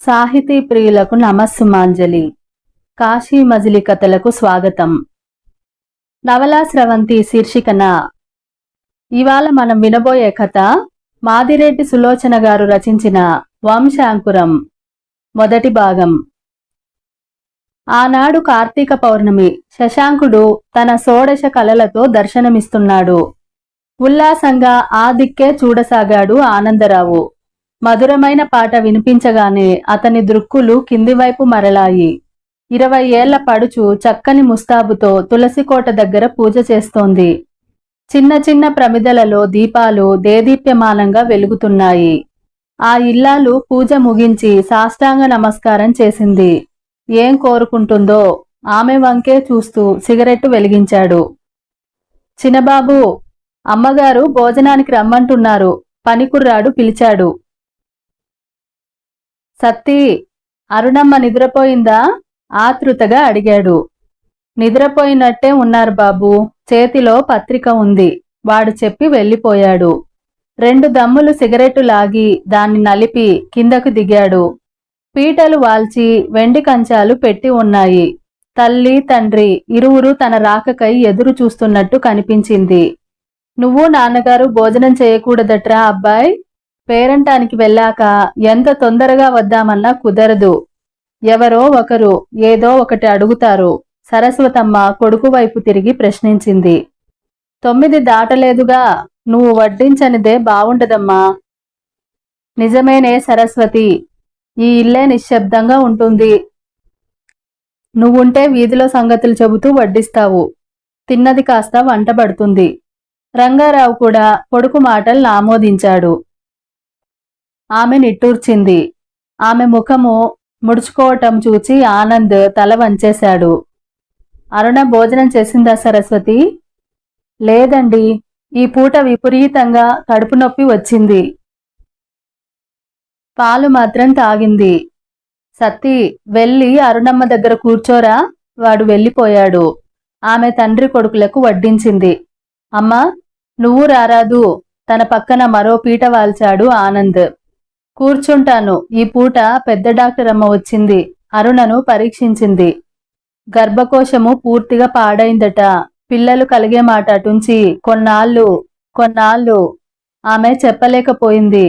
సాహితీ ప్రియులకు నమస్సుమాంజలి. కాశీ మజిలీ కథలకు స్వాగతం. నవలా స్రవంతి శీర్షికన. ఇవాళ మనం వినబోయే కథ మాదిరెడ్డి సులోచన గారు రచించిన వంశాంకురం మొదటి భాగం. ఆనాడు కార్తీక పౌర్ణమి శశాంకుడు తన షోడశ కలలతో దర్శనమిస్తున్నాడు. ఉల్లాసంగా ఆ దిక్కే చూడసాగాడు ఆనందరావు. మధురమైన పాట వినిపించగానే అతని దృక్కులు కింది వైపు మరలాయి. ఇరవై ఏళ్ళ పడుచు చక్కని ముస్తాబుతో తులసికోట దగ్గర పూజ చేస్తోంది. చిన్న చిన్న ప్రమిదలలో దీపాలు దేదీప్యమానంగా వెలుగుతున్నాయి. ఆ ఇల్లాలు పూజ ముగించి సాష్టాంగ నమస్కారం చేసింది. ఏం కోరుకుంటుందో ఆమె వంకే చూస్తూ సిగరెట్టు వెలిగించాడు. చిన్నబాబు అమ్మగారు భోజనానికి రమ్మంటున్నారు. పనికుర్రాడు పిలిచాడు. సత్తి అరుణమ్మ నిద్రపోయిందా? ఆతృతగా అడిగాడు. నిద్రపోయినట్టే ఉన్నారు బాబు. చేతిలో పత్రిక ఉంది. వాడు చెప్పి వెళ్ళిపోయాడు. రెండు దమ్ములు సిగరెట్టు లాగి దాన్ని నలిపి కిందకు దిగాడు. పీటలు వాల్చి వెండి కంచాలు పెట్టి ఉన్నాయి. తల్లి తండ్రి ఇరువురు తన రాకకై ఎదురు చూస్తున్నట్టు కనిపించింది. నువ్వు నాన్నగారు భోజనం చేయకూడదట్రా అబ్బాయి? పేరంటానికి వెళ్ళాక ఎంత తొందరగా వద్దామన్నా కుదరదు. ఎవరో ఒకరు ఏదో ఒకటి అడుగుతారు. సరస్వతమ్మ కొడుకు వైపు తిరిగి ప్రశ్నించింది. తొమ్మిది దాటలేదుగా నువ్వు వడ్డించనిదే బావుండదమ్మా. నిజమేనే సరస్వతి ఈ ఇల్లే నిశ్శబ్దంగా ఉంటుంది. నువ్వుంటే వీధిలో సంగతులు చెబుతూ వడ్డిస్తావు. తిన్నది కాస్త వంట పడుతుంది. రంగారావు కూడా కొడుకు మాటలు ఆమోదించాడు. ఆమె నిట్టూర్చింది. ఆమె ముఖము ముడుచుకోవటం చూచి ఆనంద్ తల వంచేశాడు. అరుణ భోజనం చేసిందా సరస్వతి? లేదండి. ఈ పూట విపరీతంగా కడుపు నొప్పి వచ్చింది. పాలు మాత్రం తాగింది. సత్తి వెళ్ళి అరుణమ్మ దగ్గర కూర్చోరా? వాడు వెళ్ళిపోయాడు. ఆమె తండ్రి కొడుకులకు వడ్డించింది. అమ్మా నువ్వు రారాదు. తన పక్కన మరో పీట వాల్చాడు ఆనంద్. కూర్చుంటాను. ఈ పూట పెద్ద డాక్టర్ అమ్మ వచ్చింది. అరుణను పరీక్షించింది. గర్భకోశము పూర్తిగా పాడైందట. పిల్లలు కలిగే మాట అటుంచి కొన్నాళ్ళు కొన్నాళ్ళు. ఆమె చెప్పలేకపోయింది.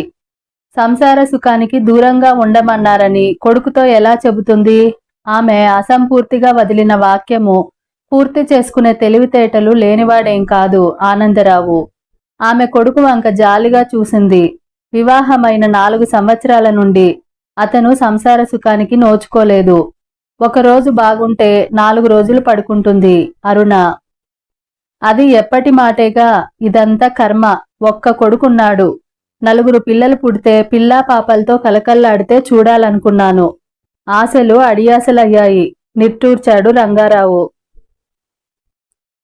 సంసార సుఖానికి దూరంగా ఉండమన్నారని కొడుకుతో ఎలా చెబుతుంది? ఆమె అసంపూర్తిగా వదిలిన వాక్యము పూర్తి చేసుకునే తెలివితేటలు లేనివాడేం కాదు ఆనందరావు. ఆమె కొడుకు వంక జాలిగా చూసింది. వివాహమైన నాలుగు సంవత్సరాల నుండి అతను సంసార సుఖానికి నోచుకోలేదు. ఒకరోజు బాగుంటే నాలుగు రోజులు పడుకుంటుంది అరుణ. అది ఎప్పటి మాటేగా? ఇదంతా కర్మ. ఒక్క కొడుకున్నాడు. నలుగురు పిల్లలు పుడితే పిల్లా పాపలతో కలకల్లాడితే చూడాలనుకున్నాను. ఆశలు అడియాసలయ్యాయి నిట్టూర్చాడు రంగారావు.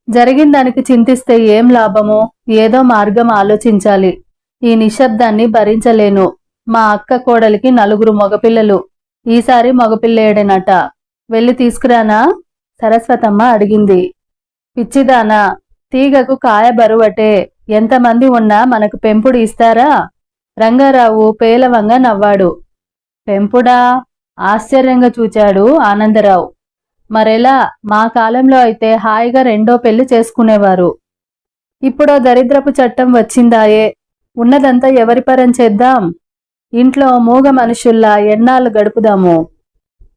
జరిగిన దానికి చింతిస్తే ఏం లాభమో? ఏదో మార్గం ఆలోచించాలి. ఈ నిశ్శబ్దాన్ని భరించలేను. మా అక్క కోడలికి నలుగురు మగపిల్లలు. ఈసారి మగపిల్లేడనట వెళ్ళి తీసుకురానా? సరస్వతమ్మ అడిగింది. పిచ్చిదానా తీగకు కాయ బరువటే. ఎంతమంది ఉన్నా మనకు పెంపుడు ఇస్తారా? రంగారావు పేలవంగా నవ్వాడు. పెంపుడా? ఆశ్చర్యంగా చూచాడు ఆనందరావు. మరెలా? మా కాలంలో అయితే హాయిగా రెండో పెళ్ళి చేసుకునేవారు. ఇప్పుడో దరిద్రపు చట్టం వచ్చిందాయే. ఉన్నదంతా ఎవరి పరం చేద్దాం? ఇంట్లో మూగ మనుషుల్లా ఎన్నాళ్ళు గడుపుదాము?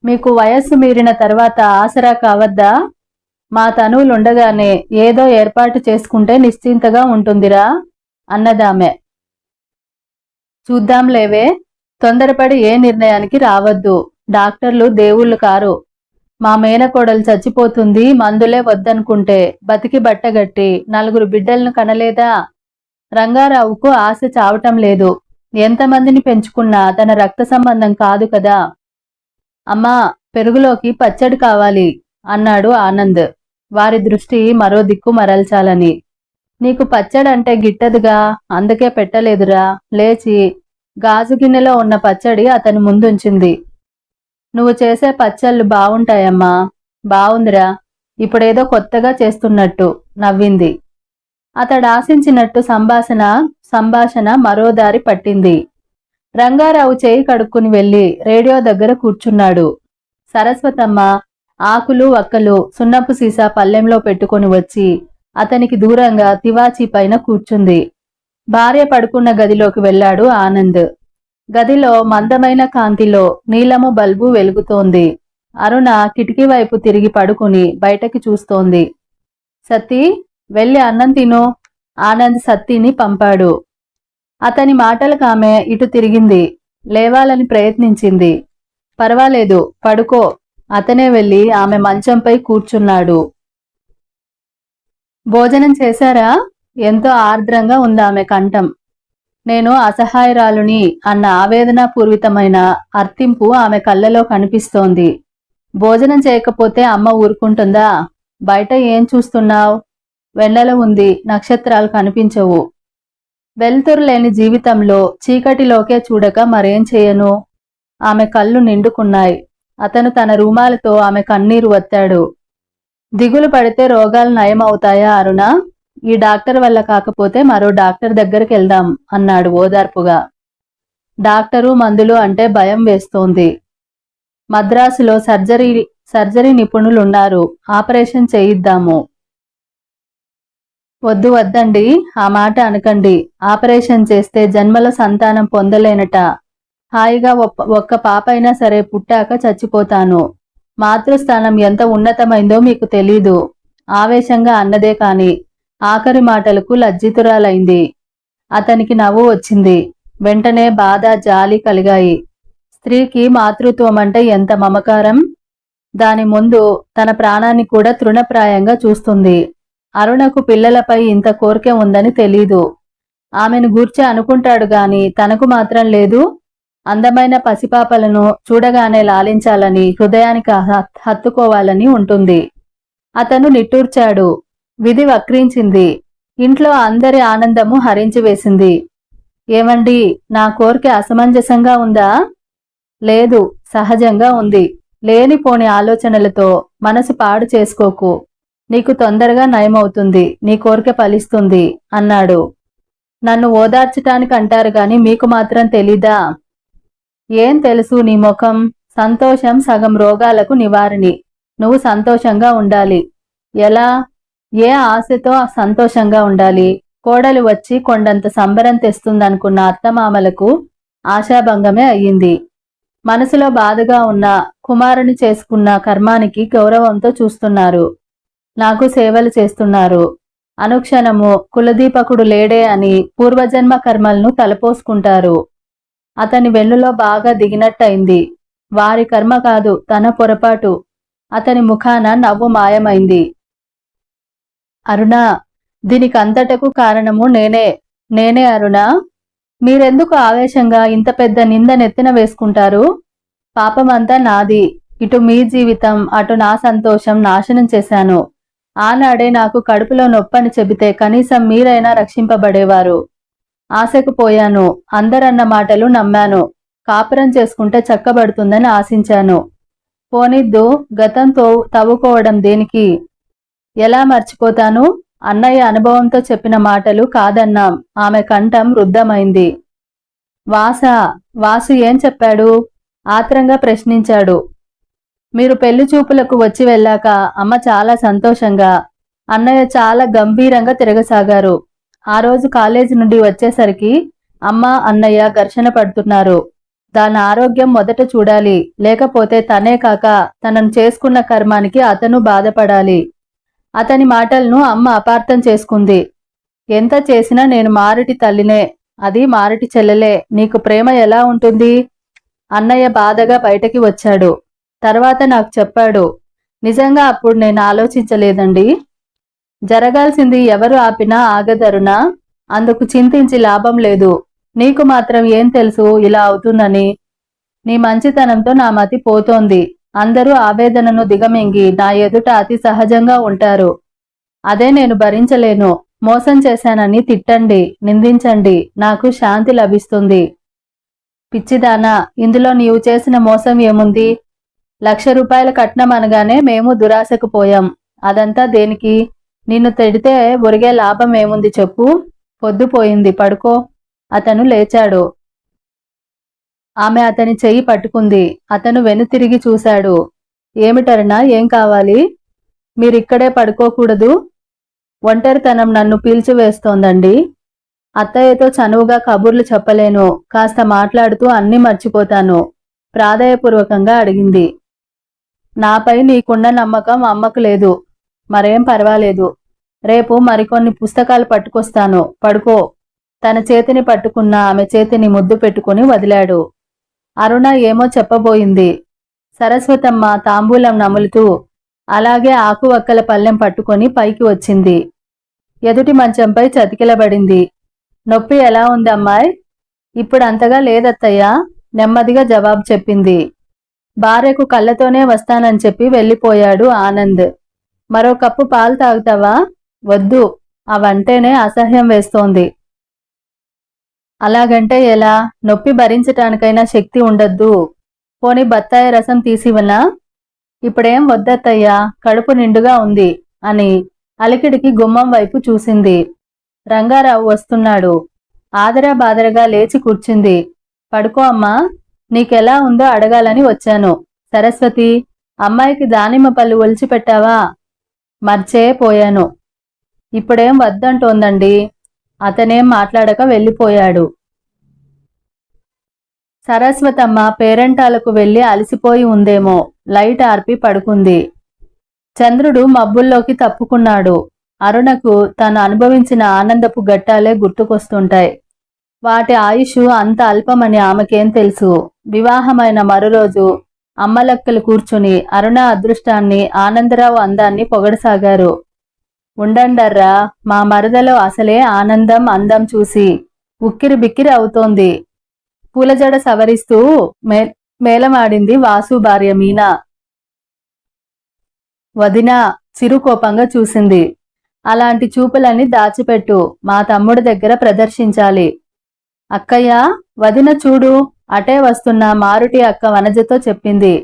మీకు వయస్సు మీరిన తర్వాత ఆసరా కావద్దా? మా తనువులుండగానే ఏదో ఏర్పాటు చేసుకుంటే నిశ్చింతగా ఉంటుందిరా అన్నదామె. చూద్దాంలేవే తొందరపడి ఏ నిర్ణయానికి రావద్దు. డాక్టర్లు దేవుళ్ళు కారు. మా మేనకోడలు చచ్చిపోతుంది మందులే వద్దనుకుంటే బతికి బట్టగట్టి నలుగురు బిడ్డలను కనలేదా? రంగారావుకు ఆశ చావటం లేదు. ఎంతమందిని పెంచుకున్నా తన రక్త సంబంధం కాదు కదా. అమ్మా పెరుగులోకి పచ్చడి కావాలి అన్నాడు ఆనంద్. వారి దృష్టి మరో దిక్కు మరల్చాలని. నీకు పచ్చడంటే గిట్టదుగా అందుకే పెట్టలేదురా లేచి గాజు గిన్నెలో ఉన్న పచ్చడి అతని ముందుంచింది. నువ్వు చేసే పచ్చళ్ళు బావుంటాయమ్మా. బావుందిరా. ఇప్పుడేదో కొత్తగా చేస్తున్నట్టు నవ్వింది. అతడు ఆశించినట్టు సంభాషణ సంభాషణ మరో దారి పట్టింది. రంగారావు చేయి కడుక్కుని వెళ్ళి రేడియో దగ్గర కూర్చున్నాడు. సరస్వతమ్మ ఆకులు వక్కలు సున్నపు సీసా పల్లెంలో పెట్టుకొని వచ్చి అతనికి దూరంగా తివాచీ పైన కూర్చుంది. భార్య పడుకున్న గదిలోకి వెళ్ళాడు ఆనంద్. గదిలో మందమైన కాంతిలో నీలము బల్బు వెలుగుతోంది. అరుణ కిటికీ వైపు తిరిగి పడుకుని బయటకి చూస్తోంది. సతీ వెళ్ళి అన్నం తిను. ఆనంద్ సత్తిని పంపాడు. అతని మాటలకు ఆమె ఇటు తిరిగింది. లేవాలని ప్రయత్నించింది. పర్వాలేదు పడుకో. అతనే వెళ్ళి ఆమె మంచంపై కూర్చున్నాడు. భోజనం చేశారా? ఎంతో ఆర్ద్రంగా ఉంది ఆమె కంఠం. నేను అసహాయరాలుని అన్న ఆవేదనాపూర్వితమైన అర్థింపు ఆమె కళ్ళలో కనిపిస్తోంది. భోజనం చేయకపోతే అమ్మ ఊరుకుంటుందా? బయట ఏం చూస్తున్నావు? వెన్నెల ఉంది నక్షత్రాలు కనిపించవు. వెలుతురు లేని జీవితంలో చీకటిలోకే చూడక మరేం చేయను? ఆమె కళ్ళు నిండుకున్నాయి. అతను తన రూమాలతో ఆమె కన్నీరు వత్తాడు. దిగులు పడితే రోగాలు నయమవుతాయా అరుణ? ఈ డాక్టర్ వల్ల కాకపోతే మరో డాక్టర్ దగ్గరికి వెళ్దాం అన్నాడు ఓదార్పుగా. డాక్టరు మందులు అంటే భయం వేస్తోంది. మద్రాసులో సర్జరీ సర్జరీ నిపుణులున్నారు. ఆపరేషన్ చేయిద్దాము. వద్దు వద్దండి. ఆ మాట అనకండి. ఆపరేషన్ చేస్తే జన్మల సంతానం పొందలేనట. హాయిగా ఒక్క పాపైనా సరే పుట్టాక చచ్చిపోతాను. మాతృస్థానం ఎంత ఉన్నతమైందో మీకు తెలీదు. ఆవేశంగా అన్నదే కాని ఆఖరి మాటలకు లజ్జితురాలైంది. అతనికి నవ్వు వచ్చింది. వెంటనే బాధ జాలి కలిగాయి. స్త్రీకి మాతృత్వం అంటే ఎంత మమకారం? దాని ముందు తన ప్రాణాన్ని కూడా తృణప్రాయంగా చూస్తుంది. అరుణకు పిల్లలపై ఇంత కోరిక ఉందని తెలీదు. ఆమెను గూర్చి అనుకుంటాడు గాని తనకు మాత్రం లేదు. అందమైన పసిపాపలను చూడగానే లాలించాలని హృదయానికి హత్తుకోవాలని ఉంటుంది. అతను నిట్టూర్చాడు. విధి వక్రించింది. ఇంట్లో అందరి ఆనందము హరించి వేసింది. ఏమండి నా కోరిక అసమంజసంగా ఉందా? లేదు సహజంగా ఉంది. లేనిపోని ఆలోచనలతో మనసు పాడు చేసుకోకు. నీకు తొందరగా నయమవుతుంది నీ కోరిక ఫలిస్తుంది అన్నాడు. నన్ను ఓదార్చటానికి అంటారు గాని మీకు మాత్రం తెలీదా? ఏం తెలుసు నీ ముఖం? సంతోషం సగం రోగాలకు నివారణి. నువ్వు సంతోషంగా ఉండాలి. ఎలా? ఏ ఆశతో సంతోషంగా ఉండాలి? కోడలు వచ్చి కొండంత సంబరం తెస్తుందనుకున్న అత్తమామలకు ఆశాభంగమే అయ్యింది. మనసులో బాధగా ఉన్న కుమారుని చేసుకున్న కర్మానికి గౌరవంతో చూస్తున్నారు. నాకు సేవలు చేస్తున్నారు. అనుక్షణము కులదీపకుడు లేడే అని పూర్వజన్మ కర్మలను తలపోసుకుంటారు. అతని వెన్నులో బాగా దిగినట్టయింది. వారి కర్మ కాదు తన పొరపాటు. అతని ముఖాన నవ్వు మాయమైంది. అరుణ దీనికంతటకు కారణము నేనే. నేనే అరుణ. మీరెందుకు ఆవేశంగా ఇంత పెద్ద నింద నెత్తిన వేసుకుంటారు? పాపమంతా నాది. ఇటు మీ జీవితం అటు నా సంతోషం నాశనం చేశాను. ఆనాడే నాకు కడుపులో నొప్పని చెబితే కనీసం మీరైనా రక్షింపబడేవారు. ఆశకు పోయాను. అందరన్న మాటలు నమ్మాను. కాపురం చేసుకుంటే చక్కబడుతుందని ఆశించాను. పోనిద్దు గతంతో తవ్వుకోవడం దేనికి? ఎలా మర్చిపోతాను? అన్నయ్య అనుభవంతో చెప్పిన మాటలు కాదన్నాం. ఆమె కంఠం రుద్ధమైంది. వాస వాసు ఏం చెప్పాడు? ఆత్రంగా ప్రశ్నించాడు. మీరు పెళ్ళి చూపులకు వచ్చి వెళ్ళాక అమ్మ చాలా సంతోషంగా అన్నయ్య చాలా గంభీరంగా తిరగసాగారు. ఆ రోజు కాలేజీ నుండి వచ్చేసరికి అమ్మ అన్నయ్య ఘర్షణ పడుతున్నారు. దాని ఆరోగ్యం మొదట చూడాలి లేకపోతే తనే కాక తనను చేసుకున్న కర్మానికి అతను బాధపడాలి. అతని మాటలను అమ్మ అపార్థం చేసుకుంది. ఎంత చేసినా నేను మారటి తల్లినే అది మారటి చెల్లెలే నీకు ప్రేమ ఎలా ఉంటుంది? అన్నయ్య బాధగా బయటకి వచ్చాడు. తర్వాత నాకు చెప్పాడు నిజంగా అప్పుడు నేను ఆలోచించలేదండి. జరగాల్సింది ఎవరు ఆపినా ఆగదరునా? అందుకు చింతించి లాభం లేదు. నీకు మాత్రం ఏం తెలుసు? ఇలా అవుతుందని. నీ మంచితనంతో నా మతి పోతోంది. అందరూ ఆవేదనను దిగమింగి నా ఎదుట అతి సహజంగా ఉంటారు. అదే నేను భరించలేను. మోసం చేశానని తిట్టండి నిందించండి. నాకు శాంతి లభిస్తుంది. పిచ్చిదానా ఇందులో నీవు చేసిన మోసం ఏముంది? లక్ష రూపాయల కట్నం అనగానే మేము దురాశకు పోయాం. అదంతా దేనికి? నిన్ను తిడితే ఒరిగే లాభం ఏముంది చెప్పు. పొద్దుపోయింది పడుకో. అతను లేచాడు. ఆమె అతని చెయ్యి పట్టుకుంది. అతను వెనుతిరిగి చూశాడు. ఏమిటరనా ఏం కావాలి? మీరిక్కడే పడుకోకూడదు. ఒంటరితనం నన్ను పీల్చివేస్తోందండి. అత్తయ్యతో చనువుగా కబుర్లు చెప్పలేను. కాస్త మాట్లాడుతూ అన్నీ మర్చిపోతాను. ప్రాధాయపూర్వకంగా అడిగింది. నాపై నీకున్న నమ్మకం అమ్మకు లేదు. మరేం పర్వాలేదు. రేపు మరికొన్ని పుస్తకాలు పట్టుకొస్తాను. పడుకో. తన చేతిని పట్టుకున్న ఆమె చేతిని ముద్దు పెట్టుకుని వదిలాడు. అరుణ ఏమో చెప్పబోయింది. సరస్వతమ్మ తాంబూలం నములుతూ అలాగే ఆకువక్కల పళ్ళెం పట్టుకొని పైకి వచ్చింది. ఎదుటి మంచంపై చతికిలబడింది. నొప్పి ఎలా ఉంది అమ్మాయి ఇప్పుడు అంతగా లేదత్తయ్యా? నెమ్మదిగా జవాబు చెప్పింది. భార్యకు కళ్ళతోనే వస్తానని చెప్పి వెళ్ళిపోయాడు ఆనంద్. మరో కప్పు పాలు తాగుతావా? వద్దు అవంటేనే అసహ్యం వేస్తోంది. అలాగంటే ఎలా? నొప్పి భరించటానికైనా శక్తి ఉండద్దు. పోని బత్తాయి రసం తీసివనా ఇప్పుడేం వద్దత్తయ్యా కడుపు నిండుగా ఉంది అని అలికిడికి గుమ్మం వైపు చూసింది. రంగారావు వస్తున్నాడు. ఆదరా బాదరగా లేచి కూర్చుంది. పడుకో అమ్మా. నీకెలా ఉందో అడగాలని వచ్చాను. సరస్వతి అమ్మాయికి దానిమ్మ పళ్ళు ఒలిచి పెట్టావా మర్చే పోయాను. ఇప్పుడేం వద్దంటోందండి? అతనేం మాట్లాడక వెళ్ళిపోయాడు. సరస్వతమ్మ పేరెంటాలకు వెళ్ళి అలసిపోయి ఉందేమో. లైట్ ఆర్పి పడుకుంది. చంద్రుడు మబ్బుల్లోకి తప్పుకున్నాడు. అరుణకు తాను అనుభవించిన ఆనందపు ఘట్టాలే గుర్తుకొస్తుంటాయి. వాటి ఆయుష్ అంత అల్పమని ఆమెకేం తెలుసు. వివాహమైన మరురోజు అమ్మలక్కలు కూర్చుని అరుణ అదృష్టాన్ని ఆనందరావు అందాన్ని పొగడసాగారు. ఉండండర్రా మా మరదలో అసలే ఆనందం అందం చూసి ఉక్కిరి బిక్కిరి అవుతోంది. పూలజడ సవరిస్తూ మే మేలమాడింది వాసు భార్య మీనా. వదిన చిరుకోపంగా చూసింది. అలాంటి చూపులన్నీ దాచిపెట్టు మా తమ్ముడి దగ్గర ప్రదర్శించాలి. అక్కయ్య వదిన చూడు అటే వస్తున్న మారుటి అక్క వనజతో చెప్పింది.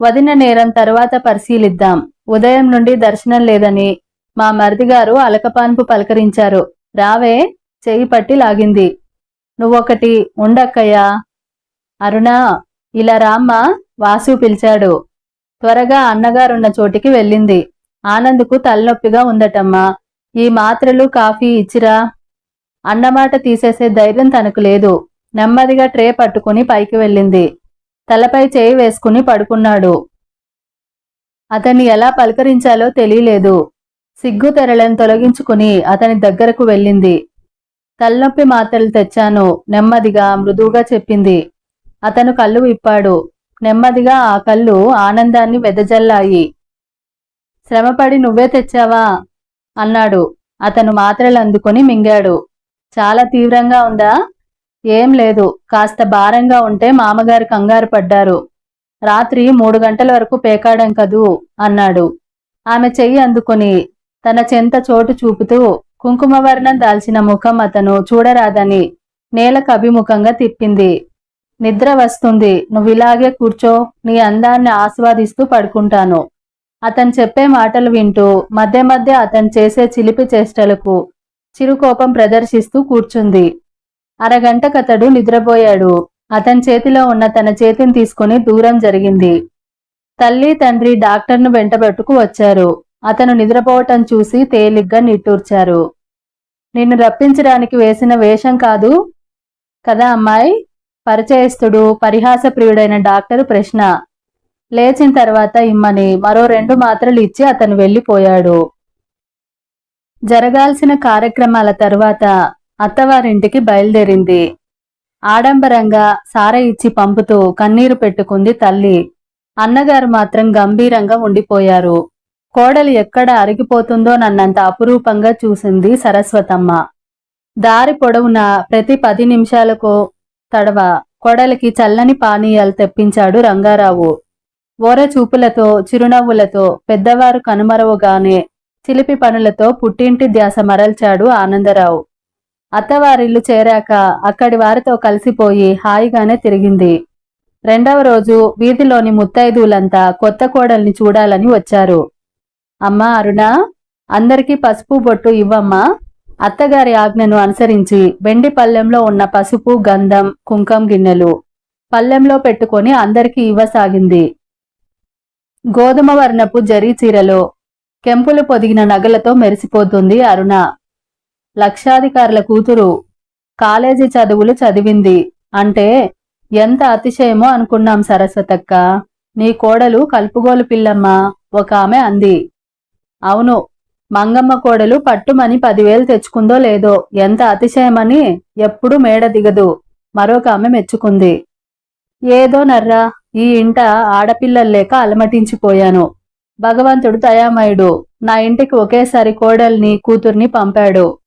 వదిన నేరం తరువాత పరిశీలిద్దాం. ఉదయం నుండి దర్శనం లేదని మా మరిదిగారు అలకపాన్పు పలకరించారు. రావే చెయ్యి పట్టి లాగింది. నువ్వొకటి ఉండక్కయ్యా. అరుణా ఇలా రామ్మా వాసు పిలిచాడు. త్వరగా అన్నగారున్న చోటికి వెళ్ళింది. ఆనంద్కు తలనొప్పిగా ఉందటమ్మా. ఈ మాత్రలు కాఫీ ఇచ్చిరా? అన్నమాట తీసేసే ధైర్యం తనకు లేదు. నెమ్మదిగా ట్రే పట్టుకుని పైకి వెళ్ళింది. తలపై చేయి వేసుకుని పడుకున్నాడు. అతన్ని ఎలా పలకరించాలో తెలియలేదు. సిగ్గు తెరలను తొలగించుకుని అతని దగ్గరకు వెళ్ళింది. తలనొప్పి మాత్రలు తెచ్చాను. నెమ్మదిగా మృదువుగా చెప్పింది. అతను కళ్ళు విప్పాడు. నెమ్మదిగా ఆ కళ్ళు ఆనందాన్ని వెదజల్లాయి. శ్రమపడి నువ్వే తెచ్చావా? అన్నాడు. అతను మాత్రలు అందుకొని మింగాడు. చాలా తీవ్రంగా ఉందా? ఏం లేదు. కాస్త భారంగా ఉంటే మామగారు కంగారు పడ్డారు. రాత్రి మూడు గంటల వరకు పేకాడం కదూ? అన్నాడు. ఆమె చెయ్యి అందుకొని తన చెంత చోటు చూపుతూ కుంకుమవర్ణం దాల్చిన ముఖం అతను చూడరాదని నేలకు అభిముఖంగా తిప్పింది. నిద్ర వస్తుంది. నువ్విలాగే కూర్చో. నీ అందాన్ని ఆస్వాదిస్తూ పడుకుంటాను. అతను చెప్పే మాటలు వింటూ మధ్య మధ్య అతను చేసే చిలిపి చేష్టలకు చిరుకోపం ప్రదర్శిస్తూ కూర్చుంది. అరగంటకతడు నిద్రపోయాడు. అతని చేతిలో ఉన్న తన చేతిని తీసుకుని దూరం జరిగింది. తల్లి తండ్రి డాక్టర్ను వెంటబెట్టుకు వచ్చారు. అతను నిద్రపోవటం చూసి తేలిగ్గా నిట్టూర్చారు. నిన్ను రప్పించడానికి వేసిన వేషం కాదు కదా అమ్మాయి? పరిచయస్తుడు పరిహాసప్రియుడైన డాక్టరు ప్రశ్న. లేచిన తర్వాత ఇమ్మని. మరో రెండు మాత్రలు ఇచ్చి అతను వెళ్ళిపోయాడు. జరగాల్సిన కార్యక్రమాల తరువాత అత్తవారింటికి బయలుదేరింది. ఆడంబరంగా సార ఇచ్చి పంపుతూ కన్నీరు పెట్టుకుంది తల్లి. అన్నగారు మాత్రం గంభీరంగా ఉండిపోయారు. కోడలు ఎక్కడ అరిగిపోతుందో నన్నంత అపురూపంగా చూసింది సరస్వతమ్మ. దారి పొడవున ప్రతి పది నిమిషాలకు తడవ కొడలికి చల్లని పానీయాలు తెప్పించాడు రంగారావు. ఓర చూపులతో చిరునవ్వులతో పెద్దవారు కనుమరవుగానే చిలిపి పనులతో పుట్టింటి ధ్యాస మరల్చాడు ఆనందరావు. అత్తవారిల్లు చేరాక అక్కడి వారితో కలిసిపోయి హాయిగానే తిరిగింది. రెండవ రోజు వీధిలోని ముత్తైదువులంతా కొత్త కోడల్ని చూడాలని వచ్చారు. అమ్మా అరుణ అందరికీ పసుపు బొట్టు ఇవ్వమ్మా. అత్తగారి ఆజ్ఞను అనుసరించి వెండి పళ్ళెంలో ఉన్న పసుపు గంధం కుంకం గిన్నెలు పల్లెంలో పెట్టుకొని అందరికీ ఇవ్వసాగింది. గోధుమ వర్ణపు జరీ చీరలో కెంపులు పొదిగిన నగలతో మెరిసిపోతుంది అరుణ. లక్షాధికారుల కూతురు కాలేజీ చదువులు చదివింది. అంటే ఎంత అతిశయమో అనుకున్నాం సరస్వతక్క. నీ కోడలు కలుపుగోలు పిల్లమ్మ ఒక ఆమె అంది. అవును మంగమ్మ కోడలు పట్టుమని పదివేలు తెచ్చుకుందో లేదో ఎంత అతిశయమని ఎప్పుడు మేడ దిగదు. మరొక ఆమె మెచ్చుకుంది. ఏదో నర్రా ఈ ఇంట ఆడపిల్లలు లేక అలమటించిపోయాను. భగవంతుడు దయామయుడు. నా ఇంటికి ఒకేసారి కోడల్ని కూతుర్ని పంపాడు.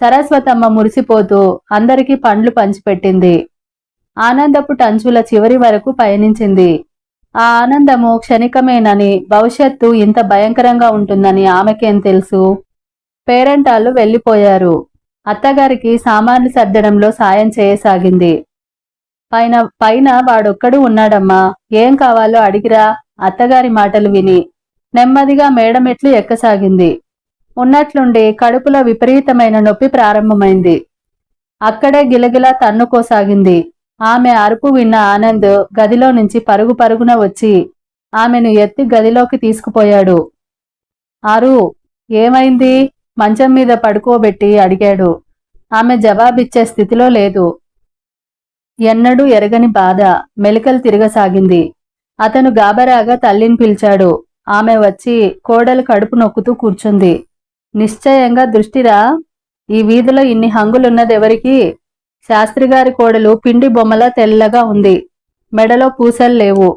సరస్వతమ్మ మురిసిపోతూ అందరికీ పండ్లు పంచిపెట్టింది. ఆనందపు టంచుల చివరి వరకు పయనించింది. ఆ ఆనందము క్షణికమేనని భవిష్యత్తు ఇంత భయంకరంగా ఉంటుందని ఆమెకేం తెలుసు? పేరెంటాళ్ళు వెళ్ళిపోయారు. అత్తగారికి సామాన్లు సర్దడంలో సాయం చేయసాగింది. పైన పైన వాడొక్కడు ఉన్నాడమ్మా. ఏం కావాలో అడిగిరా? అత్తగారి మాటలు విని నెమ్మదిగా మేడమెట్లు ఎక్కసాగింది. ఉన్నట్లుండి కడుపులో విపరీతమైన నొప్పి ప్రారంభమైంది. అక్కడే గిలగిలా తన్నుకోసాగింది. ఆమె అరుపు విన్న ఆనంద్ గదిలో నుంచి పరుగు పరుగున వచ్చి ఆమెను ఎత్తి గదిలోకి తీసుకుపోయాడు. అరు ఏమైంది? మంచం మీద పడుకోబెట్టి అడిగాడు. ఆమె జవాబిచ్చే స్థితిలో లేదు. ఎన్నడూ ఎరగని బాధ మెలికలు తిరగసాగింది. అతను గాబరాగా తల్లిని పిలిచాడు. ఆమె వచ్చి కోడలు కడుపు నొక్కుతూ కూర్చుంది. నిశ్చయంగా దృష్టిరా ఈ వీధిలో ఇన్ని హంగులున్నదెవరికి శాస్త్రిగారి కోడలు పిండి బొమ్మలా తెల్లగా ఉంది. మెడలో పూసలు లేవు.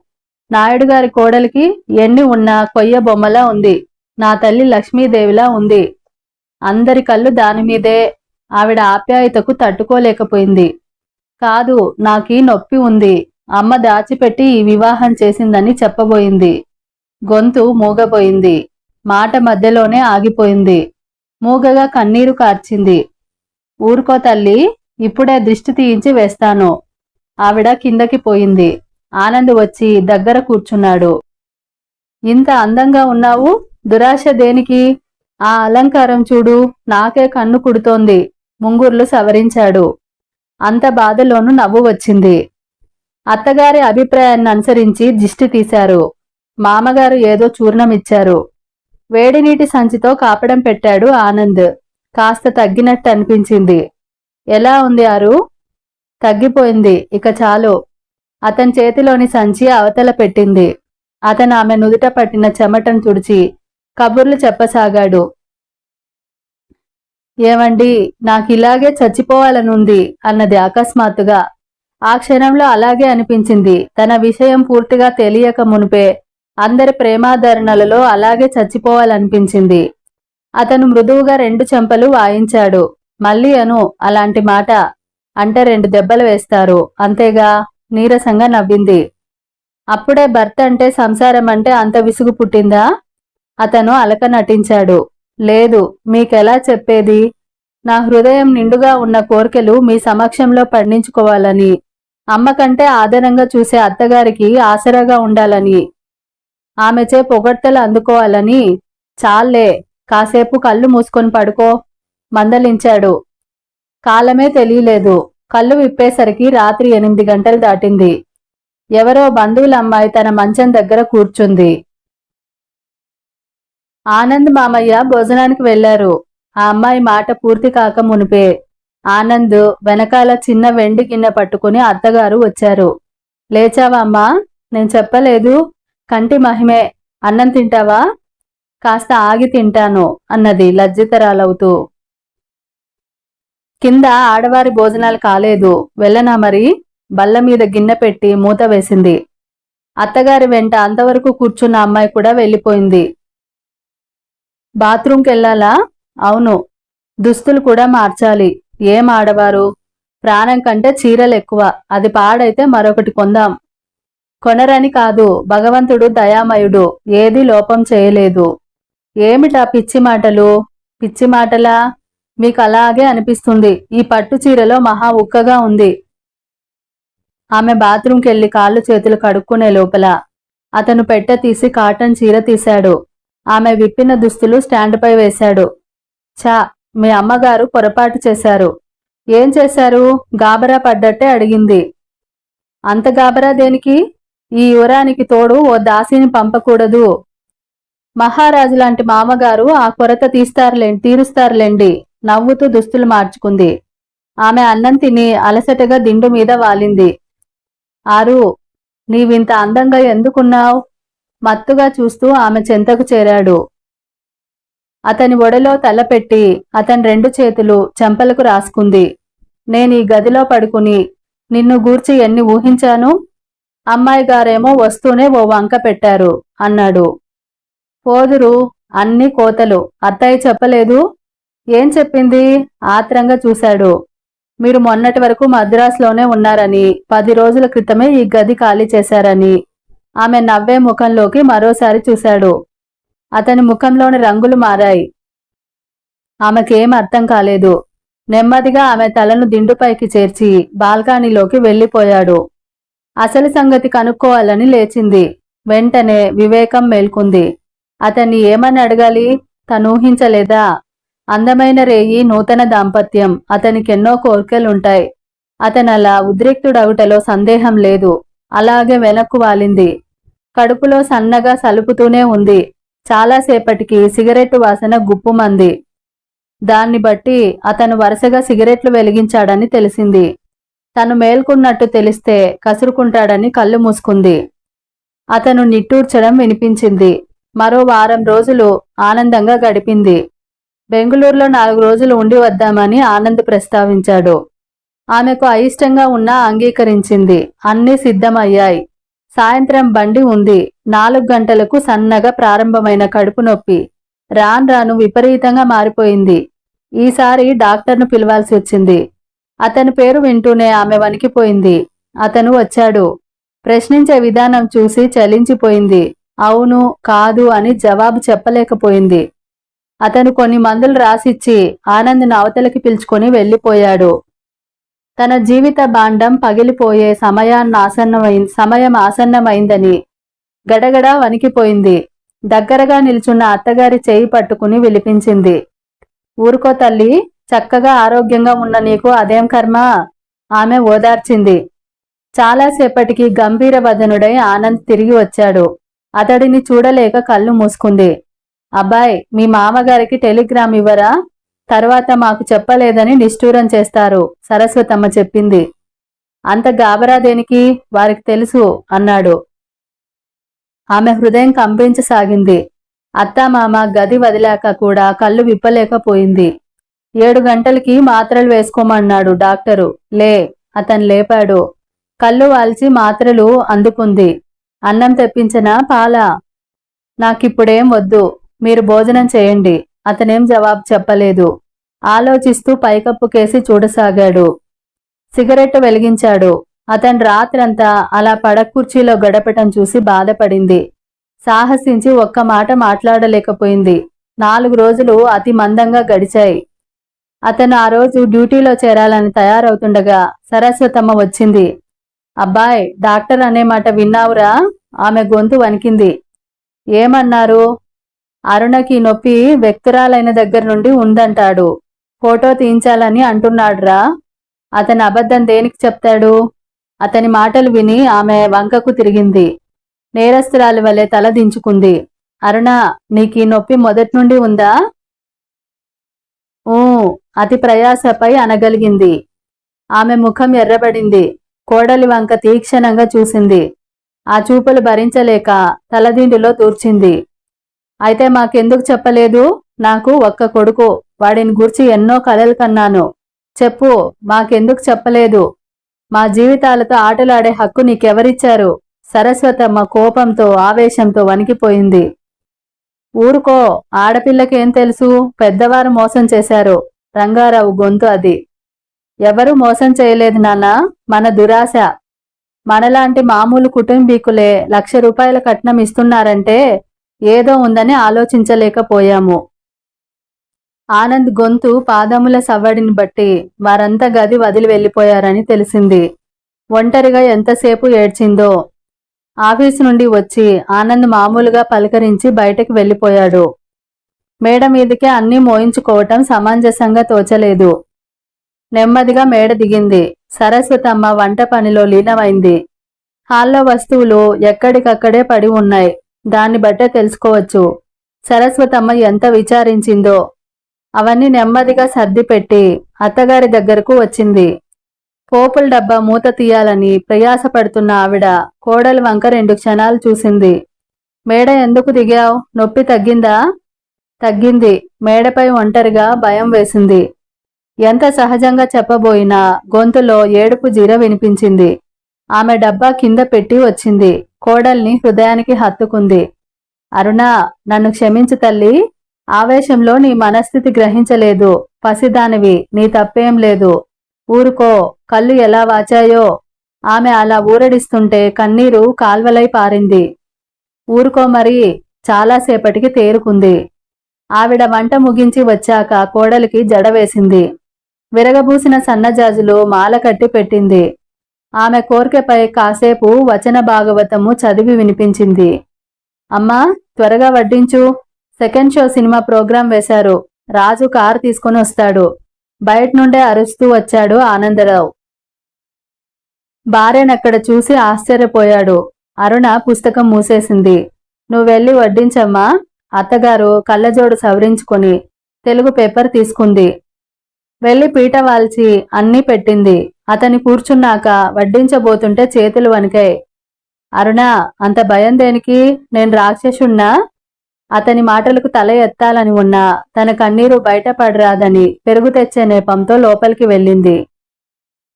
నాయుడు గారి కోడలికి ఎన్ని ఉన్నా కొయ్య బొమ్మలా ఉంది. నా తల్లి లక్ష్మీదేవిలా ఉంది. అందరి కళ్ళు దానిమీదే ఆవిడ ఆప్యాయతకు తట్టుకోలేకపోయింది. కాదు నాకీ నొప్పి ఉంది. అమ్మ దాచిపెట్టి ఈ వివాహం చేసిందని చెప్పబోయింది. గొంతు మూగబోయింది. మాట మధ్యలోనే ఆగిపోయింది. మూగగా కన్నీరు కార్చింది. ఊరుకో తల్లి ఇప్పుడే దిష్టి తీయించి వేస్తాను. ఆవిడ కిందకి పోయింది. ఆనంద్ వచ్చి దగ్గర కూర్చున్నాడు. ఇంత అందంగా ఉన్నావు? దురాశ దేనికి? ఆ అలంకారం చూడు నాకే కన్ను కుడుతోంది. ముంగుర్లు సవరించాడు. అంత బాధలోనూ నవ్వు వచ్చింది. అత్తగారి అభిప్రాయాన్ని అనుసరించి దిష్టి తీశారు. మామగారు ఏదో చూర్ణమిచ్చారు. వేడి నీటి సంచితో కాపడం పెట్టాడు ఆనంద్. కాస్త తగ్గినట్టు అనిపించింది. ఎలా ఉంది ఆరు తగ్గిపోయింది. ఇక చాలు. అతని చేతిలోని సంచి అవతల పెట్టింది. అతను ఆమె నుదుట పట్టిన చెమటను తుడిచి కబుర్లు చెప్పసాగాడు. ఏమండి నాకిలాగే చచ్చిపోవాలనుంది అన్నది అకస్మాత్తుగా ఆ క్షణంలో అలాగే అనిపించింది. తన విషయం పూర్తిగా తెలియక మునిపే అందరి ప్రేమాదరణలలో అలాగే చచ్చిపోవాలనిపించింది. అతను మృదువుగా రెండు చెంపలు వాయించాడు. మళ్ళీ అను అలాంటి మాట అంటే రెండు దెబ్బలు వేస్తారు. అంతేగా? నీరసంగా నవ్వింది. అప్పుడే భర్త అంటే సంసారం అంటే అంత విసుగు పుట్టిందా? అతను అలక నటించాడు. లేదు మీకెలా చెప్పేది? నా హృదయం నిండుగా ఉన్న కోరికలు మీ సమక్షంలో పండించుకోవాలని అమ్మకంటే ఆదరంగా చూసే అత్తగారికి ఆసరాగా ఉండాలని ఆమెచే పొగడ్తలు అందుకోవాలని చాలే కాసేపు కళ్ళు మూసుకొని పడుకో మందలించాడు. కాలమే తెలియలేదు. కళ్ళు విప్పేసరికి రాత్రి ఎనిమిది గంటలు దాటింది. ఎవరో బంధువుల అమ్మాయి తన మంచం దగ్గర కూర్చుంది. ఆనంద్ మామయ్య భోజనానికి వెళ్ళారు ఆ అమ్మాయి మాట పూర్తి కాక మునిపే ఆనంద్ వెనకాల చిన్న వెండి గిన్నె పట్టుకుని అత్తగారు వచ్చారు. లేచావా అమ్మా నేను చెప్పలేదు. కంటి మహిమే అన్నం తింటావా? కాస్త ఆగి తింటాను అన్నది లజ్జితరాలవుతూ. కింద ఆడవారి భోజనాలు కాలేదు. వెళ్ళనా మరి? బల్ల మీద గిన్నె పెట్టి మూత వేసింది. అత్తగారి వెంట అంతవరకు కూర్చున్న అమ్మాయి కూడా వెళ్ళిపోయింది. బాత్రూంకి వెళ్ళాలా అవును. దుస్తులు కూడా మార్చాలి. ఏం ఆడవారు? ప్రాణం కంటే చీరలు ఎక్కువ. అది పాడైతే మరొకటి కొందాం. కొనరని కాదు భగవంతుడు దయామయుడు. ఏది లోపం చేయలేదు. ఏమిటా పిచ్చి మాటలు? పిచ్చి మాటలా? మీకు అలాగే అనిపిస్తుంది. ఈ పట్టు చీరలో మహా ఉక్కగా ఉంది. ఆమె బాత్రూంకి వెళ్ళి కాళ్ళు చేతులు కడుక్కునే లోపల అతను పెట్టె తీసి కాటన్ చీర తీశాడు. ఆమె విప్పిన దుస్తులు స్టాండ్పై వేశాడు. చా మీ అమ్మగారు పొరపాటు చేశారు. ఏం చేశారు? గాబరా పడ్డట్టే అడిగింది. అంత గాబరా దేనికి? ఈ యువరానికి తోడు ఓ దాసిని పంపకూడదు. మహారాజు లాంటి మామగారు ఆ కొరత తీస్తారులే తీరుస్తారులేండి నవ్వుతూ దుస్తులు మార్చుకుంది. ఆమె అన్నం తిని అలసటగా దిండు మీద వాలింది. ఆరు నీవింత అందంగా ఎందుకున్నావు? మత్తుగా చూస్తూ ఆమె చెంతకు చేరాడు. అతని ఒడలో తలపెట్టి అతని రెండు చేతులు చెంపలకు రాసుకుంది. నేను ఈ గదిలో పడుకుని నిన్ను గూర్చి ఎన్ని ఊహించాను? అమ్మాయి గారేమో వస్తూనే ఓ వంక పెట్టారు అన్నాడు. పోదురు అన్ని కోతలు. అత్తయ్య చెప్పలేదు? ఏం చెప్పింది? ఆత్రంగా చూశాడు. మీరు మొన్నటి వరకు మద్రాసులోనే ఉన్నారని పది రోజుల క్రితమే ఈ గది ఖాళీ చేశారని. ఆమె నవ్వే ముఖంలోకి మరోసారి చూశాడు. అతని ముఖంలోని రంగులు మారాయి. ఆమెకేం అర్థం కాలేదు. నెమ్మదిగా ఆమె తలను దిండుపైకి చేర్చి బాల్కనీలోకి వెళ్ళిపోయాడు అసలు సంగతి కనుక్కోవాలని లేచింది. వెంటనే వివేకం మేల్కొంది. అతన్ని ఏమని అడగాలి? తనూహించలేదా అందమైన రేయి నూతన దాంపత్యం అతనికెన్నో కోర్కెలుంటాయి. అతనలా ఉద్రిక్తుడవుటలో సందేహం లేదు. అలాగే వెనక్కు వాలింది. కడుపులో సన్నగా సలుపుతూనే ఉంది. చాలాసేపటికి సిగరెట్టు వాసన గుప్పుమంది. దాన్ని బట్టి అతను వరుసగా సిగరెట్లు వెలిగించాడని తెలిసింది. తను మేల్కొన్నట్టు తెలిస్తే కసురుకుంటాడని కళ్ళు మూసుకుంది. అతను నిట్టూర్చడం వినిపించింది. మరో వారం రోజులు ఆనందంగా గడిపింది. బెంగుళూరులో నాలుగు రోజులు ఉండి వద్దామని ఆనంద్ ప్రస్తావించాడు. ఆమెకు అయిష్టంగా ఉన్నా అంగీకరించింది. అన్నీ సిద్ధమయ్యాయి. సాయంత్రం బండి ఉంది. నాలుగు గంటలకు సన్నగా ప్రారంభమైన కడుపు నొప్పి. రాన్ రాను విపరీతంగా మారిపోయింది. ఈసారి డాక్టర్ను పిలవాల్సి వచ్చింది. అతని పేరు వింటూనే ఆమె వణికిపోయింది. అతను వచ్చాడు. ప్రశ్నించే విధానం చూసి చలించిపోయింది. అవును కాదు అని జవాబు చెప్పలేకపోయింది. అతను కొన్ని మందులు రాసిచ్చి ఆనంద్ను అవతలకి పిలుచుకొని వెళ్ళిపోయాడు. తన జీవిత బాండం పగిలిపోయే సమయాన్ని ఆసన్నమై సమయం ఆసన్నమైందని గడగడ వణికిపోయింది. దగ్గరగా నిల్చున్న అత్తగారి చేయి పట్టుకుని విలిపించింది. ఊరుకో తల్లి చక్కగా ఆరోగ్యంగా ఉన్న నీకు అదేం కర్మ? ఆమె ఓదార్చింది. చాలాసేపటికి గంభీర వదనుడై ఆనంద్ తిరిగి వచ్చాడు. అతడిని చూడలేక కళ్ళు మూసుకుంది. అబ్బాయ్ మీ మామగారికి టెలిగ్రామ్ ఇవ్వరా? తర్వాత మాకు చెప్పలేదని నిష్ఠూరం చేస్తారు సరస్వతమ్మ చెప్పింది. అంత గాబరా దేనికి? వారికి తెలుసు అన్నాడు. ఆమె హృదయం కంపించసాగింది. అత్తామామ గది వదిలాక కూడా కళ్ళు విప్పలేకపోయింది. ఏడు గంటలకి మాత్రలు వేసుకోమన్నాడు డాక్టరు. లే అతను లేపాడు. కళ్ళు వాల్చి మాత్రలు అందుకుంది. అన్నం తెప్పించిన పాల. నాకిప్పుడేం వద్దు మీరు భోజనం చేయండి. అతనేం జవాబు చెప్పలేదు. ఆలోచిస్తూ పైకప్పు కేసి చూడసాగాడు. సిగరెట్టు వెలిగించాడు. అతను రాత్రంతా అలా పడకుర్చీలో గడపటం చూసి బాధపడింది. సాహసించి ఒక్క మాట మాట్లాడలేకపోయింది. నాలుగు రోజులు అతి మందంగా గడిచాయి. అతను ఆ రోజు డ్యూటీలో చేరాలని తయారవుతుండగా సరస్వతమ్మ వచ్చింది. అబ్బాయ్ డాక్టర్ అనే మాట విన్నావురా? ఆమె గొంతు వణికింది. ఏమన్నారు? అరుణకి నొప్పి వ్యక్తురాలైన దగ్గర నుండి ఉందంటాడు. ఫోటో తీయించాలని అంటున్నాడురా. అతని అబద్ధం దేనికి చెప్తాడు? అతని మాటలు విని ఆమె వంకకు తిరిగింది. నేరస్తురాలి వలె తల దించుకుంది. అరుణ నీకీ నొప్పి మొదటి నుండి ఉందా? ఊ అతి ప్రయాసపై అనగలిగింది. ఆమె ముఖం ఎర్రబడింది. కోడలి వంక తీక్షణంగా చూసింది. ఆ చూపులు భరించలేక తలదిండులో దూర్చింది అయితే మాకెందుకు చెప్పలేదు? నాకు ఒక్క కొడుకు వాడిని గూర్చి ఎన్నో కలలు కన్నాను. చెప్పు మాకెందుకు చెప్పలేదు? మా జీవితాలతో ఆటలాడే హక్కు నీకెవరిచ్చారు? సరస్వతమ్మ కోపంతో ఆవేశంతో వణికిపోయింది. ఊరుకో ఆడపిల్లకేం తెలుసు? పెద్దవారు మోసం చేశారు. రంగారావు గొంతు అది. ఎవరూ మోసం చేయలేదు నాన్న మన దురాశ. మనలాంటి మామూలు కుటుంబీకులే లక్ష రూపాయల కట్నం ఇస్తున్నారంటే ఏదో ఉందని ఆలోచించలేకపోయాము. ఆనంద్ గొంతు పాదముల సవ్వడిని బట్టి వారంతా గది వదిలి వెళ్ళిపోయారని తెలిసింది. ఒంటరిగా ఎంతసేపు ఏడ్చిందో. ఆఫీసు నుండి వచ్చి ఆనంద్ మామూలుగా పలకరించి బయటకు వెళ్ళిపోయాడు. మేడ మీదకే అన్నీ మోయించుకోవటం సమంజసంగా తోచలేదు. నెమ్మదిగా మేడ దిగింది. సరస్వతమ్మ వంట పనిలో లీనమైంది. హాల్లో వస్తువులు ఎక్కడికక్కడే పడి ఉన్నాయి. దాన్ని బట్టే తెలుసుకోవచ్చు. సరస్వతమ్మ ఎంత విచారించిందో. అవన్నీ నెమ్మదిగా సర్దిపెట్టి అత్తగారి దగ్గరకు వచ్చింది. పోపుల డబ్బా మూత తీయాలని ప్రయాసపడుతున్న ఆవిడ కోడలి వంక రెండు క్షణాలు చూసింది. మేడ ఎందుకు దిగావు? నొప్పి తగ్గిందా? తగ్గింది. మేడపై ఒంటరిగా భయం వేసింది. ఎంత సహజంగా చెప్పబోయినా గొంతులో ఏడుపు జీర వినిపించింది. ఆమె డబ్బా కింద పెట్టి వచ్చింది. కోడల్ని హృదయానికి హత్తుకుంది. అరుణ నన్ను క్షమించు తల్లి. ఆవేశంలో నీ మనస్థితి గ్రహించలేదు. పసిదానివి నీ తప్పేం లేదు. ఊరుకో కళ్ళు ఎలా వాచాయో. ఆమె అలా ఊరడిస్తుంటే కన్నీరు కాల్వలై పారింది. ఊరుకో మరి చాలాసేపటికి తేరుకుంది. ఆవిడ వంట ముగించి వచ్చాక కోడలికి జడ వేసింది విరగబూసిన సన్నజాజులు మాల కట్టి పెట్టింది. ఆమె కోరికపై కాసేపు వచన భాగవతము చదివి వినిపించింది. అమ్మా త్వరగా వడ్డించు. సెకండ్ షో సినిమా ప్రోగ్రాం వేశారు. రాజు కారు తీసుకొని వస్తాడు. బయట నుండే అరుస్తూ వచ్చాడు ఆనందరావు. భార్యనక్కడ చూసి ఆశ్చర్యపోయాడు. అరుణ పుస్తకం మూసేసింది. నువ్వెళ్ళి వడ్డించమ్మా. అత్తగారు కళ్ళజోడు సవరించుకొని తెలుగు పేపర్ తీసుకుంది. వెళ్ళి పీట వాల్చి అన్నీ పెట్టింది. అతని కూర్చున్నాక వడ్డించబోతుంటే చేతులు వణికాయి. అరుణ అంత భయం దేనికి? నేను రాక్షసున్నా అతని మాటలకు తల ఎత్తాలని ఉన్నా తన కన్నీరు బయటపడరాదని పెరుగు తెచ్చే నేపంతో లోపలికి వెళ్ళింది.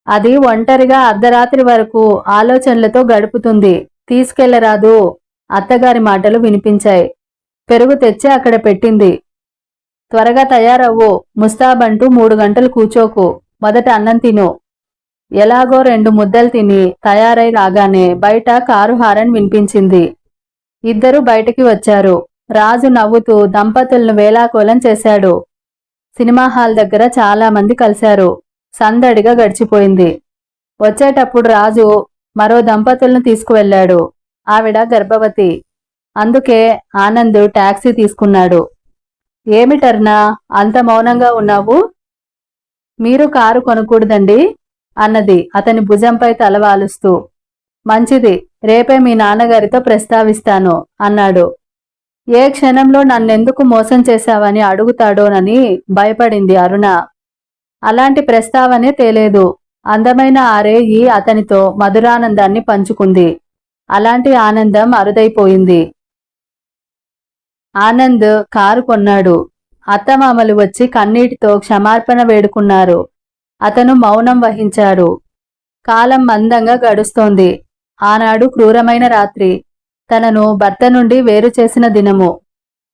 అది ఒంటరిగా అర్ధరాత్రి వరకు ఆలోచనలతో గడుపుతుంది. తీసుకెళ్ళరాదు అత్తగారి మాటలు వినిపించాయి. పెరుగు తెచ్చి అక్కడ పెట్టింది. త్వరగా తయారవ్వు ముస్తాబంటూ మూడు గంటలు కూచోకు. మొదట అన్నం తిను. ఎలాగో రెండు ముద్దలు తిని తయారై రాగానే బయట కారు హారన్ వినిపించింది. ఇద్దరు బయటికి వచ్చారు. రాజు నవ్వుతూ దంపతులను వేలాకోలం చేశాడు. సినిమా హాల్ దగ్గర చాలా మంది కలిశారు. సందడిగా గడిచిపోయింది. వచ్చేటప్పుడు రాజు మరో దంపతులను తీసుకువెళ్ళాడు. ఆవిడ గర్భవతి. అందుకే ఆనంద్ ట్యాక్సీ తీసుకున్నాడు. ఏమిటర్నా అంత మౌనంగా ఉన్నావు? మీరు కారు కొనకూడదండి. అన్నది అతని భుజంపై తలవాలుస్తూ మంచిది రేపే మీ నాన్నగారితో ప్రస్తావిస్తాను అన్నాడు. ఏ క్షణంలో నన్నెందుకు మోసం చేశావని అడుగుతాడోనని భయపడింది అరుణ. అలాంటి ప్రస్తావనే తేలేదు. అందమైన ఆరేయి అతనితో మధురానందాన్ని పంచుకుంది. అలాంటి ఆనందం అరుదైపోయింది. ఆనంద్ కారు కొన్నాడు. అత్తమామలు వచ్చి కన్నీటితో క్షమార్పణ వేడుకున్నారు. అతను మౌనం వహించాడు. కాలం మందంగా గడుస్తోంది. ఆనాడు క్రూరమైన రాత్రి. తనను భర్త నుండి వేరు చేసిన దినము.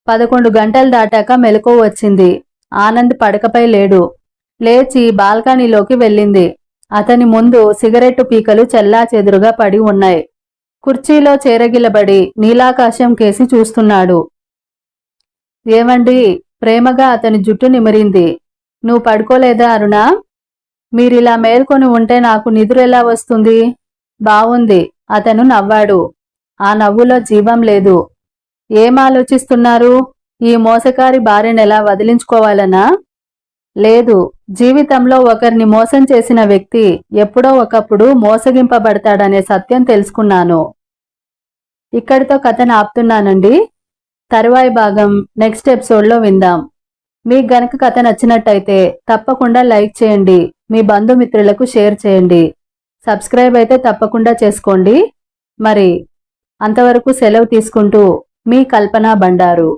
పదకొండు గంటలు దాటాక మెలకువ వచ్చింది. ఆనంద్ పడకపై లేడు. లేచి బాల్కనీలోకి వెళ్ళింది. అతని ముందు సిగరెట్టు పీకలు చెల్లాచెదురుగా పడి ఉన్నాయి. కుర్చీలో చేరగిలబడి నీలాకాశం కేసి చూస్తున్నాడు. ఏమండి ప్రేమగా అతని జుట్టు నిమిరింది. నువ్వు పడుకోలేదా అరుణా? మీరిలా మేల్కొని ఉంటే నాకు నిద్రెలా వస్తుంది? బావుంది. అతను నవ్వాడు. ఆ నవ్వులో జీవం లేదు. ఏం ఆలోచిస్తున్నారు? ఈ మోసకారి భార్యనెలా వదిలించుకోవాలనా? లేదు. జీవితంలో ఒకరిని మోసం చేసిన వ్యక్తి ఎప్పుడో ఒకప్పుడు మోసగింపబడతాడనే సత్యం తెలుసుకున్నాను. ఇక్కడితో కథను ఆపుతున్నానండి. తరువాయి భాగం నెక్స్ట్ ఎపిసోడ్లో విందాం. మీకు గనక కథ నచ్చినట్టయితే తప్పకుండా లైక్ చేయండి. మీ బంధుమిత్రులకు షేర్ చేయండి. సబ్స్క్రైబ్ అయితే తప్పకుండా చేసుకోండి. మరి అంతవరకు సెలవు తీసుకుంటూ మీ కల్పన బండారు.